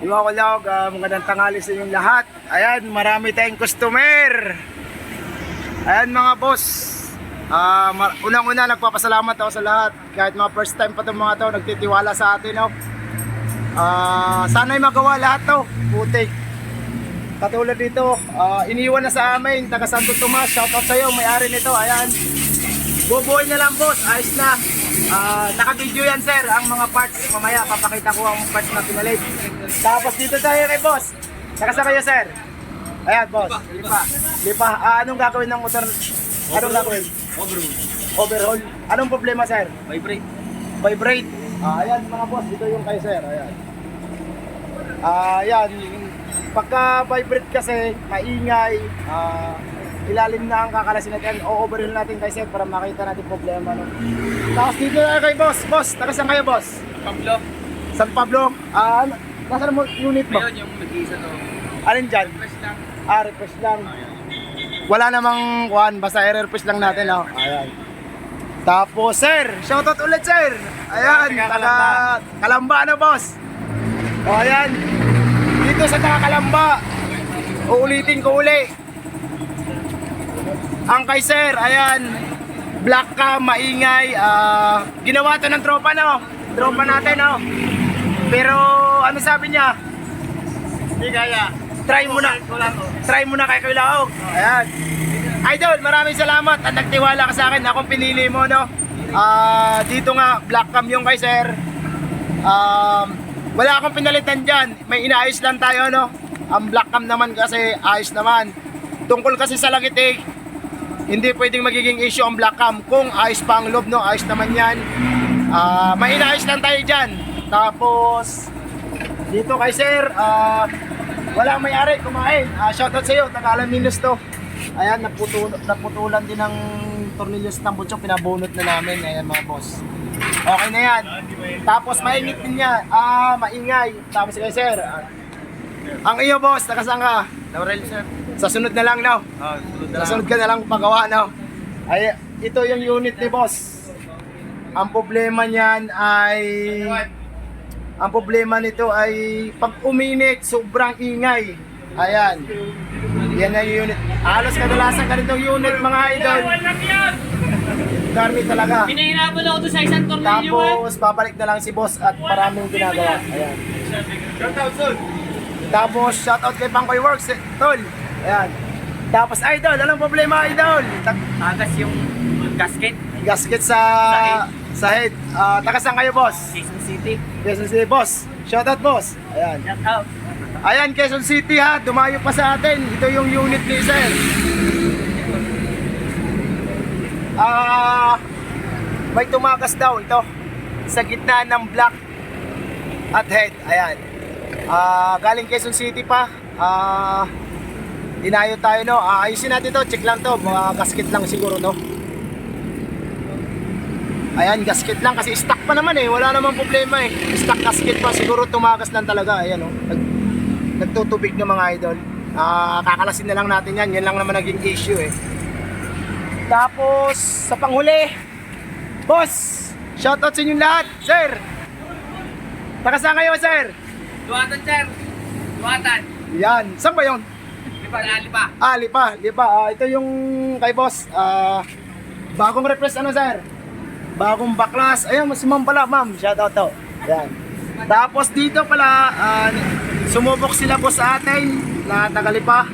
Yung ako log, uh, magandang tanghali sa inyong lahat. Ayan, marami tayong customer. Ayan mga boss. Ah, mar- unang-una nagpapasalamat ako sa lahat. Kahit mga first time pa itong mga to, nagtitiwala sa atin. No? Ah, sana'y magawa lahat to. Putik. Katulad dito, ah, iniwan na sa amin, taga Santo Tomas. Shoutout sa iyo, may-ari nito. Ayan. Bubuhay na lang boss, ayos na. Ah, naka-video yan sir, ang mga parts. Mamaya papakita ko ang parts na pinalit. Tapos dito tayo kay boss. Nakasa kayo sir. Ayan boss, lipa. Lipa, Ah, anong gagawin ng motor? Anong gagawin? Overhaul. Overhaul. Anong problema sir? Vibrate. Vibrate. Ah, ayan mga boss, ito yung kay sir. Ayan. Ah, ayan. Pagka vibrate kasi, maingay, ah, ilalim na ang kakalasin natin. O overhaul natin kay sir para makita natin problema. No? Tapos dito na kay boss. Boss, taga saan kayo boss? Pablo. San Pablo. Ah, ano? Nasaan mo unit mo? Ngayon yung nag-iisa to. Alin dyan? Press lang. Ah, request lang. Wala namang kuhan, basta i-request lang natin. Oh. Ayan. Tapos, sir, shoutout ulit, sir. Ayan, Taga taga Kalamba, ano, boss? O, ayan. Dito sa taga Kalamba, uulitin ko uli. Ang kay sir, ayan, black cam, maingay. ah, ginawa to ng tropa, no? Tropa natin, no? Pero, ano sabi niya? Hindi kaya. Try mo na. Try mo na kay Kuya Laog. Ayan. Idol, maraming salamat at nagtiwala ka sa akin. Akong pinili mo, no? Ah, dito nga, black cam yung kay sir. Um, wala akong pinalitan dyan. May inaayos lang tayo, no? Ang black cam naman kasi ayos naman. Tungkol kasi sa langitik, hindi pwedeng magiging issue ang black cam. Kung ayos pa ang loob, no? Ayos naman yan. Ah, may inaayos lang tayo dyan. Tapos, dito kay sir, ah, wala ang may-ari kumain. Ah, shoutout sa iyo, taga Alaminos to. Ayan, naputul naputulan din ng tornillos ng butchok, pinabunot na namin. Ayan mga boss. Okay na yan. Tapos maingit din niya. Ah, maingay. Tapos kay sir. ah, ang iyo boss, ka? Laurel sir. Sa sunod na lang no. Ah, sunod na Sa lang. sunod ka na lang pagawa no. Ay, ito yung unit ni boss. Ang problema niyan ay ang problema nito ay pag uminit, sobrang ingay. Ayan. Yan ang unit. Halos kadalasan ganitong unit mga idol. Garmi talaga. Pinahirapan ako doon sa isang tornilyo. Tapos babalik na lang si boss at maraming ginagawa. Ayan. Shoutout soon. Tapos shoutout kay Pangkoy Works, eh, tol. Ayan. Tapos idol, anong problema idol? Tagas yung gasket, gasket sa sa head. Ah, taga saan kayo boss? Quezon City. Quezon City boss. Shoutout boss. Ayan. Shout out. Ayan, Quezon City ha, dumayo pa sa atin. Ito yung unit ni Sir. Ah, may tumakas daw ito sa gitna ng black at head. Ayan. Ah, galing Quezon City pa. Ah, dinayo tayo no. Ah, ayusin natin to, check lang to. Mga gasket lang siguro no. Ayan, gasket lang kasi stock pa naman eh. Wala namang problema eh. Stock gasket pa. Siguro tumagas lang talaga. Ayan oh. Nag, nagtutubig ng mga idol. Ah, kakalasin na lang natin yan. Yan lang naman naging issue eh. Tapos, sa panghuli, boss, shoutout sa inyong lahat, sir. Taga saan kayo, sir? Duwatan, sir. Duwatan. Yan. Saan ba yun? Lipa, lipa. Ah, lipa, lipa. Ah, ito yung kay boss. Ah, bagong repress ano, sir? Bagong baklas. Ayun, si ma'am pala, ma'am. Shout out to. Yan. Tapos dito pala, ah, sumubok sila po sa atin na tagalipa.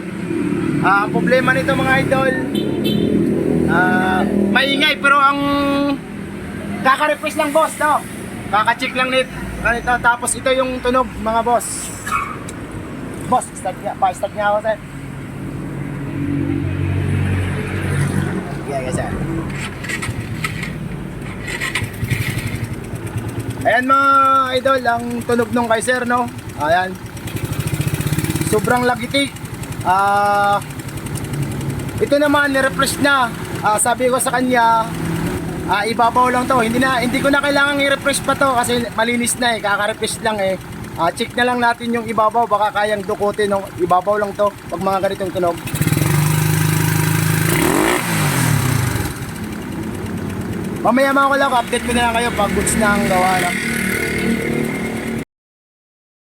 Ah, ang problema nito mga idol, ah, maingay pero ang kaka-repress lang boss, no? Kaka-check lang nit. Ganito, tapos ito yung tunog mga boss. Boss, start niya. Pa-start niya ako, sir. Yeah, yes, sir. Ayan mga idol, ang tunog nung kay sir, no? Ayan. Sobrang lagitik. Ah, ito naman, ni-refresh na. Ah, sabi ko sa kanya, ah, ibabaw lang to. Hindi na hindi ko na kailangan i-refresh pa to kasi malinis na eh, kaka-refresh lang eh. Ah, check na lang natin yung ibabaw, baka kayang dukutin ng ibabaw lang to pag mga ganitong tunog. Mamaya mga ko lang, update ko na lang kayo pag goods na ang gawa na.